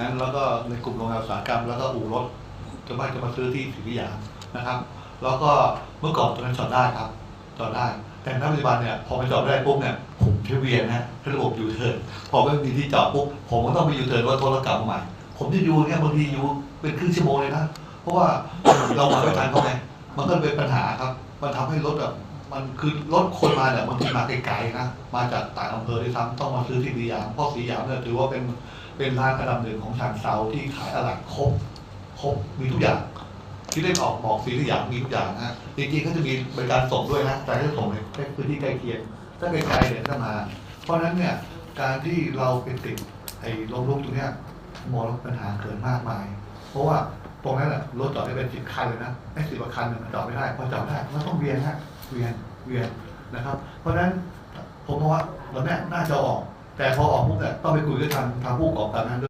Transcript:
นั้นแล้วก็ในกลุ่มโรงงานอุตสาหกรรมแล้วก็อู่รถจะไม่จะมาซื้อที่ศรีวิทยานะครับ แล้วก็เมื่อก่อนตรงนั้นจอดได้ครับจอดได้ แต่ณปัจจุบันเนี่ยพอมันจอดได้ปุ๊บเนี่ยผมใช้เวียนนะระบบยูเทิร์นพอไม่มีที่จอดปุ๊บผมก็ต้องไปยูเทิร์นว่าโทรกลับมาใหม่ ผมจะอยู่เนี่ยบางทีอยู่เป็นครึ่งชั่วโมงเลยนะเพราะว่าเรามาไม่ทันเขาไงมันก็เป็นปัญหาครับ มันทำให้รถแบบ มันคือรถคนมาเนี่ยบางทีมาไกลๆนะมาจากต่างอำเภอด้วยซ้ำต้องมาซื้อที่สยามเพราะสยามเนี่ยถือว่าเป็นเป็นร้านอันดับหนึ่งของฉางเซาที่ขายอะไรครบครบมีทุกอย่างที่เล่นออกบอกสีสยามมีทุกอย่างนะฮะจริงๆเขาจะมีบริการส่งด้วยนะแต่ให้ส่งในพื้นที่ใกล้เคียงถ้าไกลๆเนี่ยก็มา เพราะฉะนั้นเนี่ยการที่เราไปติดไอ้ลมลุกตรงเนี้ยมองปัญหาเกิดมากมาย เพราะว่าตรงนั้นแหละรถจอดได้เป็นสิบคันเลยนะไอ้สิบกว่าคันเนี่ยมันจอดไม่ได้พอจอดได้มันต้องเวียนฮะ เวียนเวียนนะครับ เพราะฉะนั้นผมมองว่าเราแน่น่าจะออก แต่พอออกปุ๊บเนี่ยต้องไปคุยกับทางทางผู้ประกอบการนั้นด้วย